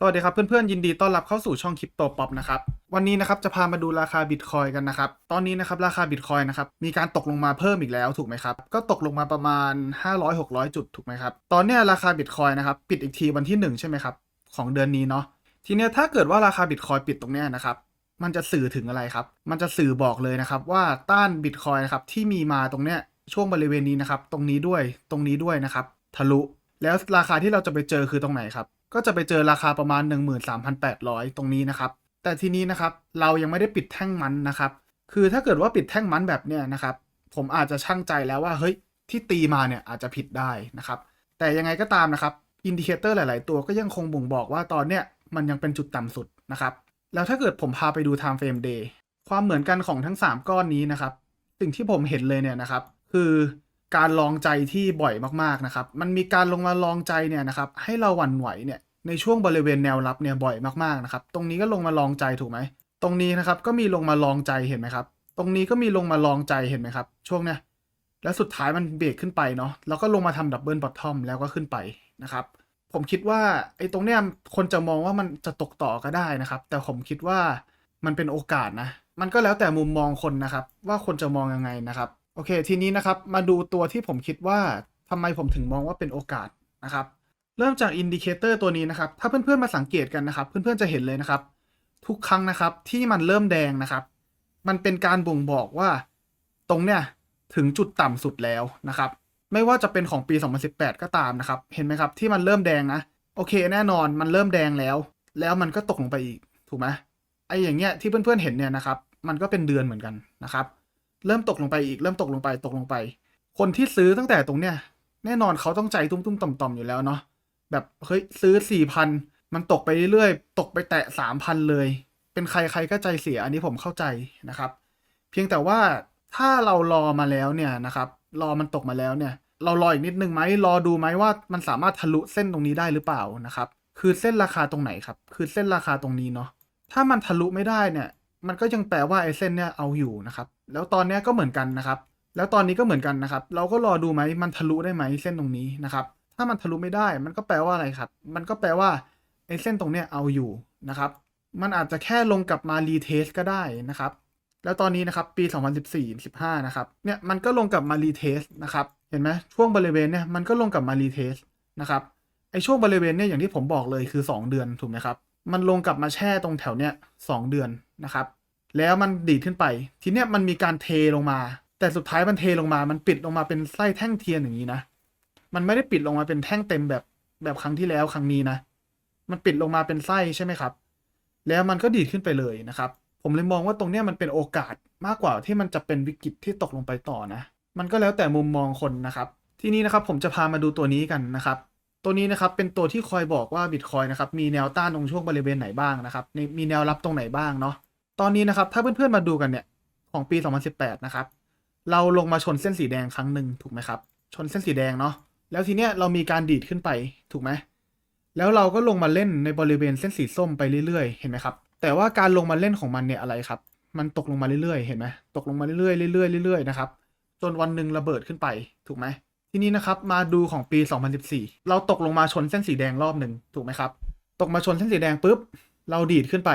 สวัสดีครับเพื่อนๆยินดีต้อนรับเข้าสู่ช่องคริปโตป๊อปนะครับวันนี้นะครับจะพามาดูราคาบิตคอยกันนะครับตอนนี้นะครับราคาบิตคอยนะครับมีการตกลงมาเพิ่มอีกแล้วถูกไหมครับก็ตกลงมาประมาณ 500-600 จุดถูกไหมครับตอนนี้ราคาบิตคอยนะครับปิดอีกทีวันที่ 1 ใช่ไหมครับของเดือนนี้เนาะทีเนี้ยถ้าเกิดว่าราคาบิตคอยปิดตรงเนี้ยนะครับมันจะสื่อถึงอะไรครับมันจะสื่อบอกเลยนะครับว่าต้านบิตคอยนะครับที่มีมาตรงเนี้ยช่วงบริเวณนี้นะครับตรงนี้ด้วยตรงนี้ด้วยนะครับทะลุแล้วราคาที่เราจะไปเจอคือตรงไหนครับ ก็จะไปเจอราคาประมาณ 13,800 ตรงนี้นะครับ แต่ทีนี้นะครับเรายังไม่ได้ปิดแท่งมันนะครับ คือถ้าเกิดว่าปิดแท่งมันแบบเนี้ยนะครับ ผมอาจจะชั่งใจแล้วว่าเฮ้ยที่ตีมาเนี่ยอาจจะผิดได้นะครับ แต่ยังไงก็ตามนะครับอินดิเคเตอร์หลาย ๆ ตัวก็ยังคงบ่งบอกว่าตอนเนี้ยมันยังเป็นจุดต่ำสุดนะครับ แล้วถ้าเกิดผมพาไปดู time frame day ความเหมือนกันของทั้ง 3 ก้อนนี้นะครับ สิ่งที่ผมเห็นเลยเนี่ยนะครับ คือการลองใจที่บ่อยมาก ๆ นะครับ มันมีการลงมาลองใจเนี่ยนะครับ ให้เราหวั่นไหวเนี่ย ในช่วงบริเวณแนวรับเนี่ยบ่อยมากๆนะครับ ตรงนี้ก็ลงมาลองใจถูกไหม ตรงนี้นะครับก็มีลงมาลองใจเห็นไหมครับ ตรงนี้ก็มีลงมาลองใจเห็นไหมครับ ช่วงเนี้ย แล้วสุดท้ายมันเบรกขึ้นไปเนาะ แล้วก็ลงมาทำดับเบิลบอททอมแล้วก็ขึ้นไปนะครับ ผมคิดว่าไอ้ตรงเนี้ยคนจะมองว่ามันจะตกต่อก็ได้นะครับ แต่ผมคิดว่ามันเป็นโอกาสนะ มันก็แล้วแต่มุมมองคนนะครับ ว่าคนจะมองยังไงนะครับ โอเค ทีนี้นะครับ มาดูตัวที่ผมคิดว่าทำไมผมถึงมองว่าเป็นโอกาสนะครับ เริ่มจากอินดิเคเตอร์ตัวนี้นะครับ ถ้าเพื่อนๆมาสังเกตกันนะครับ เพื่อนๆจะเห็นเลยนะครับ ทุกครั้งนะครับที่มันเริ่มแดงนะครับ มันเป็นการบ่งบอกว่า ตรงเนี้ยถึงจุดต่ำสุดแล้วนะครับ ไม่ว่าจะเป็นของปี 2018 ก็ตามนะครับ เห็นไหมครับที่มันเริ่มแดงนะ โอเคแน่นอนมันเริ่มแดงแล้ว แล้วมันก็ตกลงไปอีกถูกไหมไออย่างเงี้ยที่เพื่อนๆเห็นเนี่ยนะครับ มันก็เป็นเดือนเหมือนกันนะครับ เริ่มตกลงไปอีกเริ่มตกลงไปตกลงไป คนที่ซื้อตั้งแต่ตรงเนี้ยแน่นอนเขาต้องใจตุ้มๆต่อมๆอยู่แล้วเนาะ แบบเฮ้ยซื้อสี่พันมันตกไปเรื่อยๆตกไปแตะสามพันเลย เป็นใครใครก็ใจเสียอันนี้ผมเข้าใจนะครับ เพียงแต่ว่าถ้าเรารอมาแล้วเนี่ยนะครับรอมันตกมาแล้วเนี่ย เรารออีกนิดนึงไหมรอดูไหมว่ามันสามารถทะลุเส้นตรงนี้ได้หรือเปล่านะครับ คือเส้นราคาตรงไหนครับ คือเส้นราคาตรงนี้เนาะถ้ามันทะลุไม่ได้เนี่ยมันก็ยังแปลว่าไอ้เส้นเนี่ยเอาอยู่นะครับ แล้วตอนเนี้ยก็เหมือนกันนะครับ แล้วตอนนี้ก็เหมือนกันนะครับ เราก็รอดูไหมมันทะลุได้ไหมเส้นตรงนี้นะครับ ถ้ามันทะลุไม่ได้ มันก็แปลว่าอะไรครับ มันก็แปลว่าไอ้เส้นตรงเนี้ยเอาอยู่นะครับ มันอาจจะแค่ลงกลับมารีเทสก็ได้นะครับ แล้วตอนนี้นะครับปี 2014-15 นะครับ เนี่ยมันก็ลงกลับมารีเทสนะครับ เห็นไหมช่วงบริเวณเนี่ยมันก็ลงกลับมารีเทสนะครับ ไอช่วงบริเวณเนี่ยอย่างที่ผมบอกเลยคือ 2 เดือนถูกไหมครับ มันลงกลับมาแช่ตรงแถวเนี้ยสเดือนนะครับ แล้วมันดีดขึ้นไป ทีเนี้ยมันมีการเทลงมา แต่สุดท้ายมันเทลงมา มันปิดลงมาเป็นไส้แท่งเทียนอย่างนี้นะ มันไม่ได้ปิดลงมาเป็นแท่งเต็มแบบแบบครั้งที่แล้วครั้งนี้นะ มันปิดลงมาเป็นไส้ใช่ไหมครับ แล้วมันก็ดีดขึ้นไปเลยนะครับ ผมเลยมองว่าตรงเนี้ยมันเป็นโอกาสมากกว่าที่มันจะเป็นวิกฤตที่ตกลงไปต่อนะ มันก็แล้วแต่มุมมองคนนะครับ ที่นี้นะครับผมจะพามาดูตัวนี้กันนะครับ ตัวนี้นะครับเป็นตัวที่คอยบอกว่าบิตคอยนะครับมีแนวต้านตรงช่วงบริเวณไหนบ้างนะครับ มีแนวรับตรงไหนบ้างเนาะ ตอนนี้นะครับถ้าเพื่อนๆมาดูกันเนี่ยของปี 2018 นะครับ เราลงมาชนเส้นสีแดงครั้งหนึ่งถูกไหมครับ ชนเส้นสีแดงเนาะ แล้วทีเนี้ยเรามีการดีดขึ้นไปถูกไหมแล้วเราก็ลงมาเล่นในบริเวณเส้นสีส้มไปเรื่อยๆ เห็นไหมครับ แต่ว่าการลงมาเล่นของมันเนี่ยอะไรครับ มันตกลงมาเรื่อยๆ เห็นไหมตกลงมาเรื่อยๆเรื่อยๆเรื่อยๆนะครับ จนวันหนึ่งระเบิดขึ้นไปถูกไหมทีนี้นะครับมาดูของปี 2014 เราตกลงมาชนเส้นสีแดงรอบหนึ่งถูกไหมครับ ตกมาชนเส้นสีแดงปุ๊บ เราดีดขึ้นไป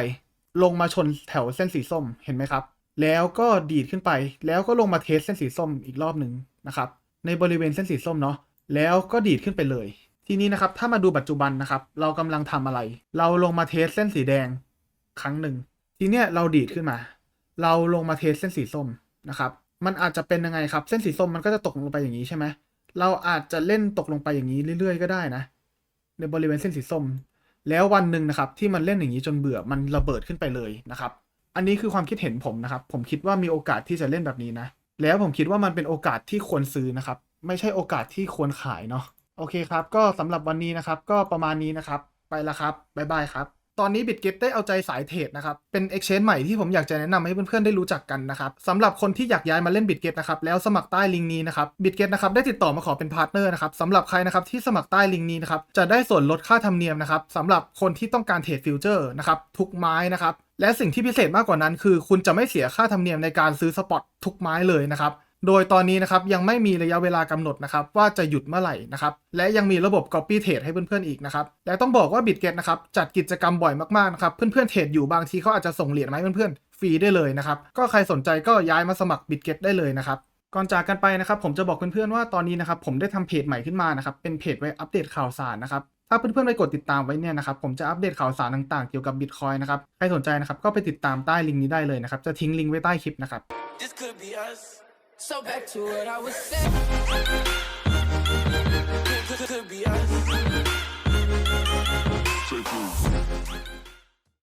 ลงมาชนแถวเส้นสีส้มเห็นไหมครับ แล้วก็ดีดขึ้นไป แล้วก็ลงมาเทสเส้นสีส้มอีกรอบหนึ่งนะครับ ในบริเวณเส้นสีส้มเนาะ แล้วก็ดีดขึ้นไปเลย ทีนี้นะครับถ้ามาดูปัจจุบันนะครับ เรากำลังทำอะไร เราลงมาเทสเส้นสีแดงครั้งหนึ่งทีเนี้ยเราดีดขึ้นมา เราลงมาเทสเส้นสีส้มนะครับมันอาจจะเป็นยังไงครับเส้นสีส้มมันก็จะตกลงไปอย่างนี้ใช่ไหมเราอาจจะเล่นตกลงไปอย่างนี้เรื่อยๆก็ได้นะ ในบริเวณเส้นสีส้ม แล้ววันหนึ่งนะครับ ที่มันเล่นอย่างนี้จนเบื่อมันระเบิดขึ้นไปเลยนะครับ อันนี้คือความคิดเห็นผมนะครับ ผมคิดว่ามีโอกาสที่จะเล่นแบบนี้นะ แล้วผมคิดว่ามันเป็นโอกาสที่ควรซื้อนะครับ ไม่ใช่โอกาสที่ควรขายเนาะโอเคครับ ก็สำหรับวันนี้นะครับ ก็ประมาณนี้นะครับ ไปละครับ บ๊ายบายครับ ตอนนี้ BitGet ได้เอาใจสายเทรดนะครับ เป็น Exchange ใหม่ที่ผมอยากจะแนะนำให้เพื่อนๆได้รู้จักกันนะครับสำหรับคนที่อยากย้ายมาเล่น BitGet นะครับ แล้วสมัครใต้ลิงก์นี้นะครับ BitGet นะครับได้ติดต่อมาขอเป็นพาร์ทเนอร์นะครับสำหรับใครนะครับที่สมัครใต้ลิงก์นี้นะครับ จะได้ส่วนลดค่าธรรมเนียมนะครับสำหรับคนที่ต้องการเทรดฟิวเจอร์นะครับ ทุกไม้นะครับ และสิ่งที่พิเศษมากกว่านั้น คือ คุณจะไม่เสียค่าธรรมเนียมในการซื้อสปอตทุกไม้เลยนะครับ โดยตอนนี้นะครับยังไม่มีระยะเวลากำหนดนะครับว่าจะหยุดเมื่อไหร่นะครับและยังมีระบบ Copy Trade ให้เพื่อนๆอีกนะครับและต้องบอกว่า BitGet นะครับจัดกิจกรรมบ่อยมากๆนะครับเพื่อนๆเทรดอยู่บางทีเขาอาจจะส่งเหรียญมาให้เพื่อนๆฟรีได้เลยนะครับก็ใครสนใจก็ย้ายมาสมัคร BitGet ได้เลยนะครับก่อนจากกันไปนะครับผมจะบอกเพื่อนๆว่าตอนนี้นะครับผมได้ทำเพจใหม่ขึ้นมานะครับเป็นเพจไว้อัปเดตข่าวสารนะครับถ้าเพื่อนๆไปกดติดตามไว้เนี่ยนะครับผมจะอัปเดตข่าวสารต่างๆเกี่ยวกับบิตคอยนะครับใครสนใจนะครับก็ไปติดตามใต้ลิงก์นี้ได้เลยนะครับจะทิ้งลิงก์ไว้ใต้คลิปนะครับ So back to what I was saying. Could, could, could be us.